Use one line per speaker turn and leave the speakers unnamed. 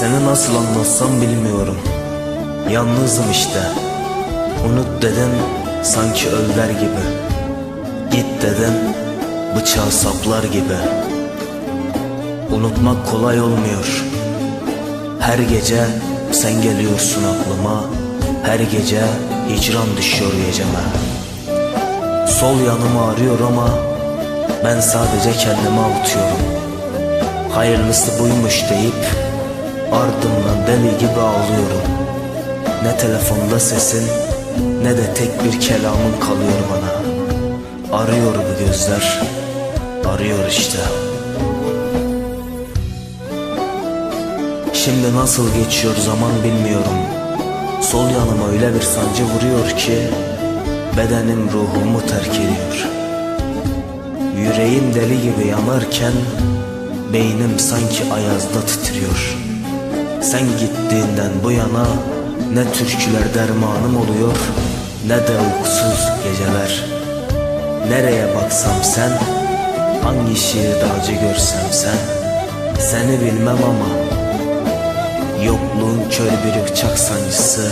Seni nasıl anlatsam bilmiyorum. Yalnızım işte. Unut dedin sanki öller gibi. Git dedin bıçağı saplar gibi. Unutmak kolay olmuyor. Her gece sen geliyorsun aklıma. Her gece hicran düşüyor geceme. Sol yanım ağrıyor ama Ben sadece kendimi avutuyorum. Hayırlısı buymuş deyip Ardımdan deli gibi ağlıyorum. Ne telefonda sesin Ne de tek bir kelamın kalıyor bana. Arıyor bu gözler Arıyor işte. Şimdi nasıl geçiyor zaman bilmiyorum. Sol yanıma öyle bir sancı vuruyor ki Bedenim ruhumu terk ediyor. Yüreğim deli gibi yanarken Beynim sanki ayazda titriyor Sen gittiğinden bu yana Ne türküler dermanım oluyor Ne de uykusuz geceler. Nereye baksam sen Hangi şiirde acı görsem sen Seni bilmem ama Yokluğun kör bir bıçak sancısı